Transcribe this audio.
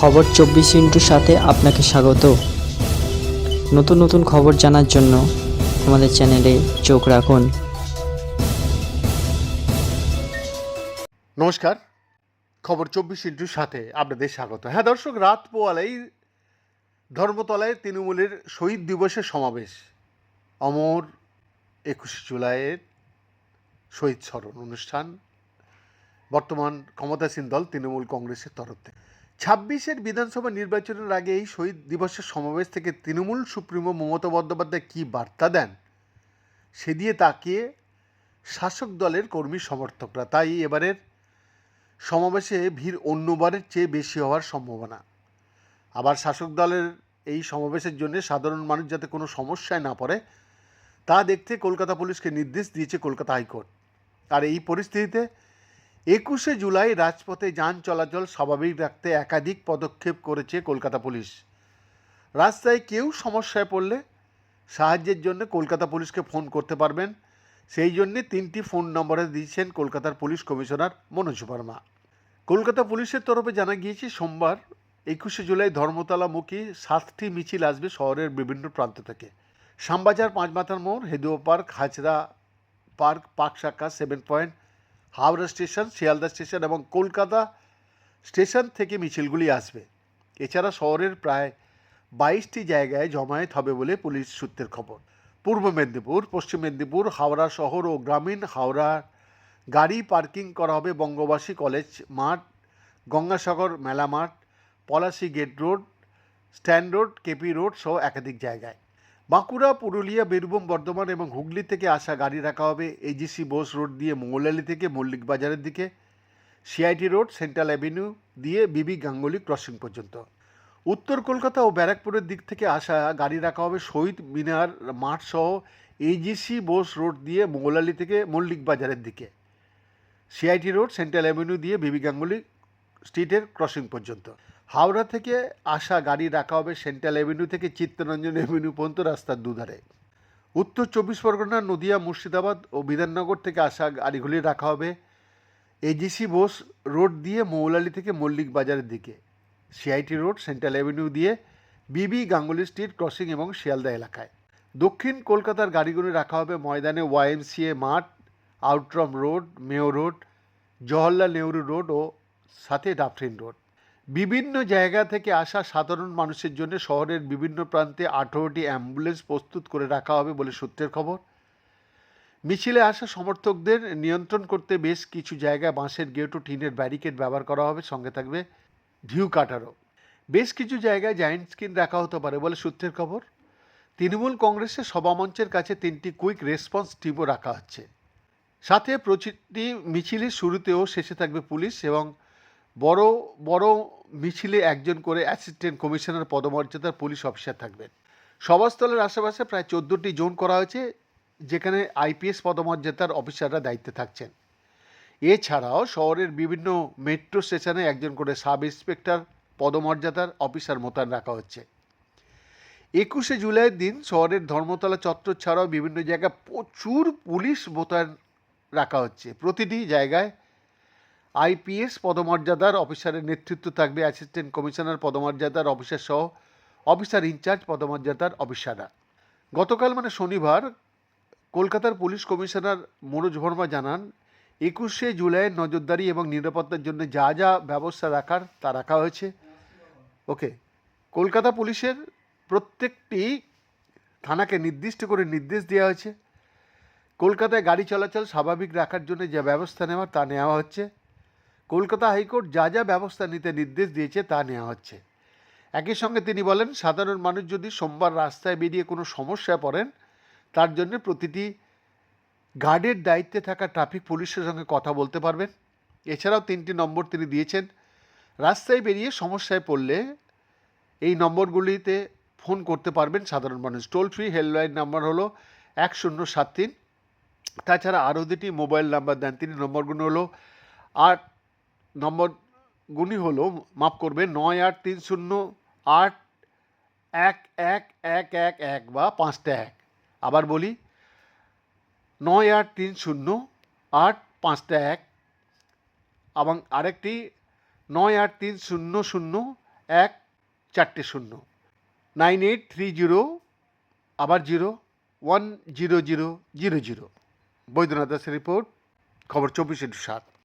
খবর চব্বিশ ইন্টুর সাথে আপনাকে স্বাগত। নতুন নতুন খবর জানার জন্য আমাদের চ্যানেলে চোখ রাখুন। নমস্কার। খবর চব্বিশ ইন্টুর সাথে আপনাদের স্বাগত। হ্যাঁ দর্শক, রাত পোয়ালেই ধর্মতলায় তৃণমূলের শহীদ দিবসের সমাবেশ। অমর একুশে জুলাইয়ের শহীদ স্মরণ অনুষ্ঠান। বর্তমান ক্ষমতাসীন দল তৃণমূল কংগ্রেসের তরফ থেকে। ছাব্বিশের বিধানসভা নির্বাচনের আগে এই শহীদ দিবসের সমাবেশ থেকে তৃণমূল সুপ্রিমো মমতা বন্দ্যোপাধ্যায় কী বার্তা দেন? সে দিয়ে তাকিয়ে শাসক দলের কর্মী সমর্থকরা। তাই এবারের সমাবেশে ভিড় অন্যবারের চেয়ে বেশি হওয়ার সম্ভাবনা। আবার শাসক দলের এই সমাবেশের জন্য সাধারণ মানুষ যাতে কোনো সমস্যায় না পড়ে, তা দেখতে কলকাতা পুলিশকে নির্দেশ দিয়েছে কলকাতা হাইকোর্ট। আর এই পরিস্থিতিতে একুশে জুলাই রাজপথে যান চলাচল স্বাভাবিক রাখতে একাধিক পদক্ষেপ করেছে কলকাতা পুলিশ। রাস্তায় কেউ সমস্যায় পড়লে সাহায্যের জন্য কলকাতা পুলিশকে ফোন করতে পারবেন। সেই জন্যে তিনটি ফোন নম্বরে দিয়েছেন কলকাতার পুলিশ কমিশনার মনোজ বর্মা। কলকাতা পুলিশের তরফে জানা গিয়েছে, সোমবার একুশে জুলাই ধর্মতলামুখী সাতটি মিছিল আসবে শহরের বিভিন্ন প্রান্ত থেকে। শ্যামবাজার, পাঁচমাথার মোড়, Hedua park, Hazra park park শাখা, seven point Howrah station, Sealdah station এবং কলকাতা স্টেশন থেকে মিছিলগুলি আসবে। এছাড়া শহরের প্রায় বাইশটি জায়গায় জমায়েত হবে বলে পুলিশ সূত্রের খবর। পূর্ব মেদিনীপুর, পশ্চিম মেদিনীপুর, হাওড়া শহর ও গ্রামীণ হাওড়া গাড়ি পার্কিং করা হবে বঙ্গবাসী কলেজ মাঠ, গঙ্গাসাগর মেলা মাঠ, Palashi gate road, stand road, KP road সহ একাধিক জায়গায়। বাঁকুড়া, পুরুলিয়া, বীরভূম, বর্ধমান এবং হুগলি থেকে আসা গাড়ি রাখা হবে এজিসি বোস রোড দিয়ে মৌলালি থেকে মল্লিক বাজারের দিকে। সিআইটি রোড সেন্ট্রাল অ্যাভিনিউ দিয়ে বিবি গাঙ্গুলি ক্রসিং পর্যন্ত। উত্তর কলকাতা ও ব্যারাকপুরের দিক থেকে আসা গাড়ি রাখা হবে শহীদ মিনার মাঠ সহ এইজিসি বোস রোড দিয়ে মৌলালি থেকে মল্লিক বাজারের দিকে। সিআইটি রোড সেন্ট্রাল অ্যাভিনিউ দিয়ে বিবি গাঙ্গুলি স্ট্রিটের ক্রসিং পর্যন্ত। হাওড়া থেকে আসা গাড়ি রাখা হবে সেন্ট্রাল অ্যাভিনিউ থেকে চিত্তরঞ্জন অ্যাভিনিউ পর্যন্ত রাস্তার দুধারে। উত্তর চব্বিশ পরগনা, নদিয়া, মুর্শিদাবাদ ও বিধাননগর থেকে আসা গাড়িগুলি রাখা হবে এজিসি বোস রোড দিয়ে মৌলালি থেকে মল্লিক বাজারের দিকে। সিআইটি রোড, সেন্ট্রাল অ্যাভিনিউ দিয়ে বিবি গাঙ্গুলি স্ট্রিট ক্রসিং এবং শিয়ালদা এলাকায়। দক্ষিণ কলকাতার গাড়িগুলি রাখা হবে ময়দানে ওয়াইএমসিএ মাঠ, Outram road, Mayo road, Jawaharlal Nehru road ও সাথে ডাফরিন রোড। বিভিন্ন জায়গা থেকে আসা সাধারণ মানুষের জন্য শহরের বিভিন্ন প্রান্তে আঠেরোটি অ্যাম্বুলেন্স প্রস্তুত করে রাখা হবে বলে সূত্রের খবর। মিছিলে আসা সমর্থকদের নিয়ন্ত্রণ করতে বেশ কিছু জায়গায় বাঁশের গেট ও টিনের ব্যারিকেড ব্যবহার করা হবে, সঙ্গে থাকবে ঢিউ কাটারও। বেশ কিছু জায়গায় জায়েন্ট স্ক্রিন রাখা হতে পারে বলে সূত্রের খবর। তৃণমূল কংগ্রেসের সভামঞ্চের কাছে তিনটি কুইক রেসপন্স টিমও রাখা হচ্ছে। সাথে প্রতিটি মিছিলের শুরুতেও শেষে থাকবে পুলিশ এবং বড় বড় মিছিলে একজন করে অ্যাসিস্ট্যান্ট কমিশনার পদমর্যাদার পুলিশ অফিসার থাকবেন। সভাস্থলের আশেপাশে প্রায় চোদ্দোটি জোন করা হয়েছে, যেখানে আইপিএস পদমর্যাদার অফিসাররা দায়িত্বে থাকছেন। এছাড়াও শহরের বিভিন্ন মেট্রো স্টেশনে একজন করে সাব ইন্সপেক্টর পদমর্যাদার অফিসার মোতায়েন রাখা হচ্ছে। একুশে জুলাইয়ের দিন শহরের ধর্মতলা চত্বর ছাড়াও বিভিন্ন জায়গায় প্রচুর পুলিশ মোতায়েন রাখা হচ্ছে। প্রতিটি জায়গায় আইপিএস পদমর্যাদার অফিসারের নেতৃত্ব থাকবে অ্যাসিস্ট্যান্ট কমিশনার পদমর্যাদার অফিসার সহ অফিসার ইনচার্জ পদমর্যাদার অফিসাররা। গতকাল মানে শনিবার কলকাতার পুলিশ কমিশনার মনোজ ভর্মা জানান, একুশে জুলাইয়ের নজরদারি এবং নিরাপত্তার জন্য যা যা ব্যবস্থা রাখার তা রাখা হয়েছে। ওকে, কলকাতা পুলিশের প্রত্যেকটি থানাকে নির্দিষ্ট করে নির্দেশ দেওয়া হয়েছে। কলকাতায় গাড়ি চলাচল স্বাভাবিক রাখার জন্য যে ব্যবস্থা নেওয়ার তা নেওয়া হচ্ছে। কলকাতা হাইকোর্ট যা যা ব্যবস্থা নিতে নির্দেশ দিয়েছে তা নেওয়া হচ্ছে। একই সঙ্গে তিনি বলেন, সাধারণ মানুষ যদি সোমবার রাস্তায় বেরিয়ে কোনো সমস্যায় পড়েন, তার জন্য প্রতিটি গার্ডের দায়িত্বে থাকা ট্রাফিক পুলিশের সঙ্গে কথা বলতে পারবেন। এছাড়াও তিনটি নম্বর তিনি দিয়েছেন, রাস্তায় বেরিয়ে সমস্যায় পড়লে এই নম্বরগুলিতে ফোন করতে পারবেন সাধারণ মানুষ। টোল ফ্রি হেল্পলাইন নাম্বার হলো এক শূন্য সাত তিন। তাছাড়া আরও দুটি মোবাইল নাম্বার দেন তিনি। নম্বরগুলো হলো আট নম্বরগুলি হলো, মাফ করবে নয় আট তিন শূন্য আট এক এক এক এক এক বা পাঁচটা এক। আবার বলি, নয় আট তিন শূন্য আট পাঁচটা এক। এবং আরেকটি, নয় আট তিন শূন্য শূন্য এক চারটে শূন্য। নাইন এইট থ্রি জিরো, আবার zero, one zero zero zero zero. Baidyanath দাসের রিপোর্ট, খবর চব্বিশ ইন্টু সাত।